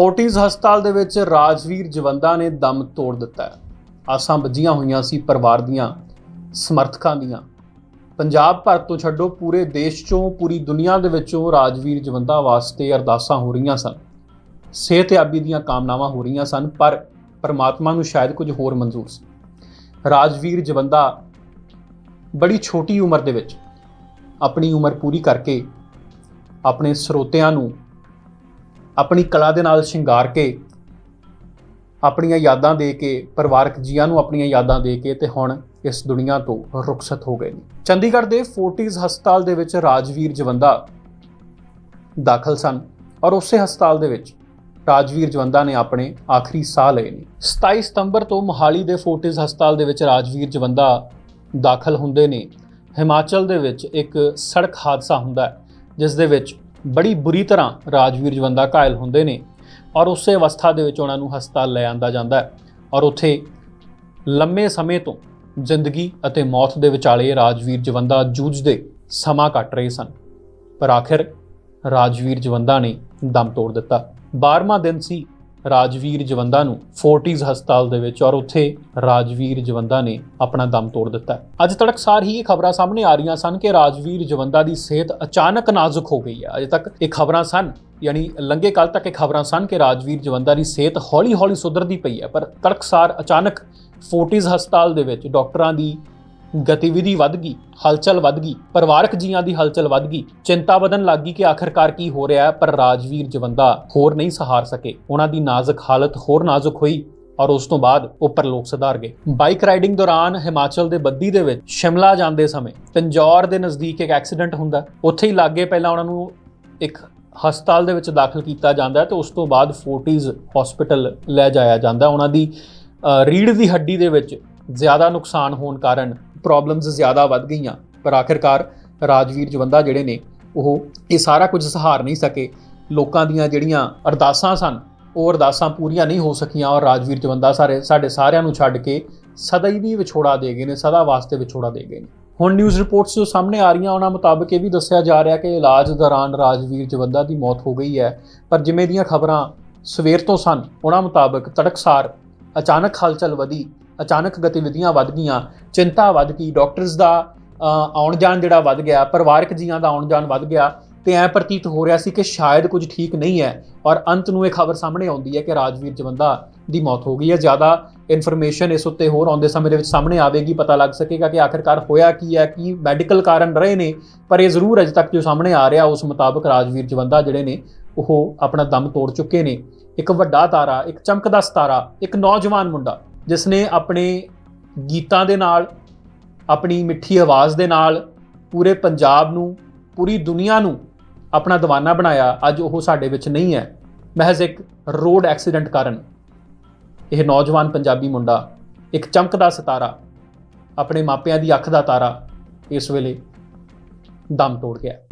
Fortis ਹਸਪਤਾਲ ਦੇ ਵਿੱਚ ਰਾਜਵੀਰ ਜਵੰਦਾ ਨੇ ਦਮ ਤੋੜ ਦਿੱਤਾ ਹੈ। ਆਸਾਂ ਵੱਜੀਆਂ ਹੋਈਆਂ ਸੀ ਪਰਿਵਾਰ ਦੀਆਂ, ਸਮਰਥਕਾਂ ਦੀਆਂ। ਪੰਜਾਬ ਭਰ ਤੋਂ ਛੱਡੋ, ਪੂਰੇ ਦੇਸ਼ ਚੋਂ, ਪੂਰੀ ਦੁਨੀਆ ਦੇ ਵਿੱਚੋਂ ਰਾਜਵੀਰ ਜਵੰਦਾ ਵਾਸਤੇ ਅਰਦਾਸਾਂ ਹੋ ਰਹੀਆਂ ਸਨ। ਸਿਹਤਯਾਬੀ ਦੀਆਂ ਕਾਮਨਾਵਾਂ ਹੋ ਰਹੀਆਂ ਸਨ, ਪਰ ਪਰਮਾਤਮਾ ਨੂੰ ਸ਼ਾਇਦ ਕੁਝ ਹੋਰ ਮਨਜ਼ੂਰ ਸੀ। ਰਾਜਵੀਰ ਜਵੰਦਾ ਬੜੀ ਛੋਟੀ ਉਮਰ ਦੇ ਵਿੱਚ ਆਪਣੀ ਉਮਰ ਪੂਰੀ ਕਰਕੇ ਆਪਣੇ ਸਰੋਤਿਆਂ ਨੂੰ ਆਪਣੀ ਕਲਾ ਦੇ ਨਾਲ ਸ਼ਿੰਗਾਰ ਕੇ, ਆਪਣੀਆਂ ਯਾਦਾਂ ਦੇ ਕੇ, ਪਰਿਵਾਰਕ ਜੀਆਂ ਨੂੰ ਆਪਣੀਆਂ ਯਾਦਾਂ ਦੇ ਕੇ ਤੇ ਹੁਣ ਇਸ ਦੁਨੀਆ ਤੋਂ ਰੁਖਸਤ ਹੋ ਗਏ ਨੇ। ਚੰਡੀਗੜ੍ਹ ਦੇ ਫੋਰਟਿਸ ਹਸਪਤਾਲ ਦੇ ਵਿੱਚ ਰਾਜਵੀਰ ਜਵੰਦਾ ਦਾਖਲ ਸਨ ਔਰ ਉਸੇ ਹਸਪਤਾਲ ਦੇ ਵਿੱਚ ਰਾਜਵੀਰ ਜਵੰਦਾ ਨੇ ਆਪਣੇ ਆਖਰੀ ਸਾਹ ਲਏ ਨੇ। 27 ਸਤੰਬਰ ਤੋਂ ਮੋਹਾਲੀ ਦੇ ਫੋਰਟਿਸ ਹਸਪਤਾਲ ਦੇ ਵਿੱਚ ਰਾਜਵੀਰ ਜਵੰਦਾ ਦਾਖਲ ਹੁੰਦੇ ਨੇ। ਹਿਮਾਚਲ ਦੇ ਵਿੱਚ ਇੱਕ ਸੜਕ ਹਾਦਸਾ ਹੁੰਦਾ ਹੈ, ਜਿਸ ਦੇ ਵਿੱਚ ਬੜੀ ਬੁਰੀ ਤਰ੍ਹਾਂ ਰਾਜਵੀਰ ਜਵੰਦਾ ਘਾਇਲ ਹੁੰਦੇ ਨੇ ਔਰ ਉਸੇ ਅਵਸਥਾ ਦੇ ਵਿੱਚ ਉਹਨਾਂ ਨੂੰ ਹਸਪਤਾਲ ਲੈ ਆਂਦਾ ਜਾਂਦਾ ਹੈ। ਔਰ ਉੱਥੇ ਲੰਮੇ ਸਮੇਂ ਤੋਂ ਜ਼ਿੰਦਗੀ ਅਤੇ ਮੌਤ ਦੇ ਵਿਚਾਲੇ ਰਾਜਵੀਰ ਜਵੰਦਾ ਜੂਝਦੇ ਸਮਾਂ ਕੱਟ ਰਹੇ ਸਨ। ਪਰ ਆਖਿਰ ਰਾਜਵੀਰ ਜਵੰਦਾ ਨੇ ਦਮ ਤੋੜ ਦਿੱਤਾ। 12ਵਾਂ ਦਿਨ ਸੀ ਰਾਜਵੀਰ ਜਵੰਦਾ ਨੂੰ ਫੋਰਟਿਸ ਹਸਪਤਾਲ ਦੇ ਵਿੱਚ ਔਰ ਉੱਥੇ ਰਾਜਵੀਰ ਜਵੰਦਾ ਨੇ ਆਪਣਾ ਦਮ ਤੋੜ ਦਿੱਤਾ ਅੱਜ ਤੜਕਸਾਰ ਹੀ ਇਹ ਖਬਰਾਂ ਸਾਹਮਣੇ ਆ ਰਹੀਆਂ ਸਨ ਕਿ ਰਾਜਵੀਰ ਜਵੰਦਾ ਦੀ ਸਿਹਤ ਅਚਾਨਕ ਨਾਜ਼ੁਕ ਹੋ ਗਈ ਹੈ। ਅਜੇ ਤੱਕ ਇਹ ਖਬਰਾਂ ਸਨ, ਯਾਨੀ ਲੰਗੇ ਕੱਲ ਤੱਕ ਇਹ ਖਬਰਾਂ ਸਨ ਕਿ ਰਾਜਵੀਰ ਜਵੰਦਾ ਦੀ ਸਿਹਤ ਹੌਲੀ-ਹੌਲੀ ਸੁਧਰਦੀ ਪਈ ਹੈ, ਪਰ ਤੜਕਸਾਰ ਅਚਾਨਕ ਫੋਰਟਿਸ ਹਸਪਤਾਲ ਦੇ ਵਿੱਚ ਡਾਕਟਰਾਂ ਦੀ ਗਤੀਵਿਧੀ ਵੱਧ ਗਈ ਹਲਚਲ ਵੱਧ ਗਈ ਪਰਿਵਾਰਕ ਜੀਆਂ ਦੀ ਹਲਚਲ ਵੱਧ ਗਈ। ਚਿੰਤਾ ਵਧਣ ਲੱਗ ਗਈ ਕਿ ਆਖਰਕਾਰ ਕੀ ਹੋ ਰਿਹਾ ਹੈ ਪਰ ਰਾਜਵੀਰ ਜਵੰਦਾ ਹੋਰ ਨਹੀਂ ਸਹਾਰ ਸਕੇ। ਉਹਨਾਂ ਦੀ ਨਾਜ਼ੁਕ ਹਾਲਤ ਹੋਰ ਨਾਜ਼ੁਕ ਹੋਈ ਔਰ ਉਸ ਤੋਂ ਬਾਅਦ ਉਹ ਪਰਲੋਕ ਸੁਧਾਰ ਗਏ। ਬਾਈਕ ਰਾਈਡਿੰਗ ਦੌਰਾਨ ਹਿਮਾਚਲ ਦੇ ਬੱਦੀ ਦੇ ਵਿੱਚ ਸ਼ਿਮਲਾ ਜਾਂਦੇ ਸਮੇਂ ਪੰਜੌਰ ਦੇ ਨਜ਼ਦੀਕ ਇੱਕ ਐਕਸੀਡੈਂਟ ਹੁੰਦਾ ਉੱਥੇ ਹੀ ਲਾਗੇ ਪਹਿਲਾਂ ਉਹਨਾਂ ਨੂੰ ਇੱਕ ਹਸਪਤਾਲ ਦੇ ਵਿੱਚ ਦਾਖਲ ਕੀਤਾ ਜਾਂਦਾ ਹੈ ਤੇ ਉਸ ਤੋਂ ਬਾਅਦ ਫੋਰਟੀਜ਼ ਹਸਪੀਟਲ ਲੈ ਜਾਇਆ ਜਾਂਦਾ ਉਹਨਾਂ ਦੀ ਅ, ਰੀੜ੍ਹ ਦੀ ਹੱਡੀ ਦੇ ਵਿੱਚ ਜ਼ਿਆਦਾ ਨੁਕਸਾਨ ਹੋਣ ਕਾਰਨ ਪ੍ਰੋਬਲਮਸ ਜ਼ਿਆਦਾ ਵੱਧ ਗਈਆਂ। ਪਰ ਆਖਿਰਕਾਰ ਰਾਜਵੀਰ ਜਵੰਦਾ ਜਿਹੜੇ ਨੇ, ਉਹ ਇਹ ਸਾਰਾ ਕੁਝ ਸਹਾਰ ਨਹੀਂ ਸਕੇ। ਲੋਕਾਂ ਦੀਆਂ ਜਿਹੜੀਆਂ ਅਰਦਾਸਾਂ ਸਨ, ਉਹ ਅਰਦਾਸਾਂ ਪੂਰੀਆਂ ਨਹੀਂ ਹੋ ਸਕੀਆਂ ਔਰ ਰਾਜਵੀਰ ਜਵੰਦਾ ਸਾਰੇ, ਸਾਡੇ ਸਾਰਿਆਂ ਨੂੰ ਛੱਡ ਕੇ ਸਦਾ ਹੀ ਵੀ ਵਿਛੋੜਾ ਦੇ ਗਏ ਨੇ, ਸਦਾ ਵਾਸਤੇ ਵਿਛੋੜਾ ਦੇ ਗਏ ਨੇ। ਹੁਣ ਨਿਊਜ਼ ਰਿਪੋਰਟਸ ਜੋ ਸਾਹਮਣੇ ਆ ਰਹੀਆਂ, ਉਹਨਾਂ ਮੁਤਾਬਕ ਇਹ ਵੀ ਦੱਸਿਆ ਜਾ ਰਿਹਾ ਕਿ ਇਲਾਜ ਦੌਰਾਨ ਰਾਜਵੀਰ ਜਵੰਦਾ ਦੀ ਮੌਤ ਹੋ ਗਈ ਹੈ। ਪਰ ਜਿਵੇਂ ਦੀਆਂ ਖਬਰਾਂ ਸਵੇਰ ਤੋਂ ਸਨ, ਉਹਨਾਂ ਮੁਤਾਬਕ ਤੜਕਸਾਰ ਅਚਾਨਕ ਹਲਚਲ ਵਧੀ। ਅਚਾਨਕ ਗਤੀਵਿਧੀਆਂ ਵੱਧ ਗਈਆਂ, ਚਿੰਤਾ ਵੱਧ ਗਈ ਡਾਕਟਰਸ ਦਾ ਆਉਣ ਜਾਣ ਜਿਹੜਾ ਵੱਧ ਗਿਆ, ਪਰਿਵਾਰਕ ਜੀਆਂ ਦਾ ਆਉਣ ਜਾਣ ਵੱਧ ਗਿਆ, ਤੇ ਐ ਪ੍ਰਤੀਤ ਹੋ ਰਿਹਾ ਸੀ ਕਿ ਸ਼ਾਇਦ ਕੁਝ ਠੀਕ ਨਹੀਂ ਹੈ ਔਰ ਅੰਤ ਨੂੰ ਇਹ ਖਬਰ ਸਾਹਮਣੇ ਆਉਂਦੀ ਹੈ ਕਿ ਰਾਜਵੀਰ ਜਵੰਦਾ ਦੀ ਮੌਤ ਹੋ ਗਈ ਹੈ। ਜ਼ਿਆਦਾ ਇਨਫੋਰਮੇਸ਼ਨ ਇਸ ਉੱਤੇ ਹੋਰ ਆਉਂਦੇ ਸਮੇਂ ਦੇ ਵਿੱਚ ਸਾਹਮਣੇ ਆਵੇਗੀ, ਪਤਾ ਲੱਗ ਸਕੇਗਾ ਕਿ ਆਖਿਰਕਾਰ ਹੋਇਆ ਕੀ ਹੈ, ਕੀ ਮੈਡੀਕਲ ਕਾਰਨ ਰਹੇ ਨੇ, ਪਰ ਇਹ ਜ਼ਰੂਰ ਅਜੇ ਤੱਕ ਜੋ ਸਾਹਮਣੇ ਆ ਰਿਹਾ, ਉਸ ਮੁਤਾਬਕ ਰਾਜਵੀਰ ਜਵੰਦਾ ਜਿਹੜੇ ਨੇ, ਉਹ ਆਪਣਾ ਦਮ ਤੋੜ ਚੁੱਕੇ ਨੇ। ਇੱਕ ਵੱਡਾ ਤਾਰਾ, ਇੱਕ ਚਮਕਦਾ ਸਤਾਰਾ, ਇੱਕ ਨੌਜਵਾਨ ਮੁੰਡਾ ਜਿਸ ਨੇ ਆਪਣੇ ਗੀਤਾਂ ਦੇ ਨਾਲ, ਆਪਣੀ ਮਿੱਠੀ ਆਵਾਜ਼ ਦੇ ਨਾਲ ਪੂਰੇ ਪੰਜਾਬ ਨੂੰ, ਪੂਰੀ ਦੁਨੀਆ ਨੂੰ ਆਪਣਾ دیਵਾਨਾ ਬਣਾਇਆ, ਅੱਜ ਉਹ ਸਾਡੇ ਵਿੱਚ ਨਹੀਂ ਹੈ। ਮਹਿਜ਼ ਇੱਕ ਰੋਡ ਐਕਸੀਡੈਂਟ ਕਾਰਨ ਇਹ ਨੌਜਵਾਨ ਪੰਜਾਬੀ ਮੁੰਡਾ, ਇੱਕ ਚਮਕਦਾ ਸਿਤਾਰਾ, ਆਪਣੇ ਮਾਪਿਆਂ ਦੀ ਅੱਖ ਦਾ ਤਾਰਾ ਇਸ ਵੇਲੇ ਦਮ ਤੋੜ ਗਿਆ।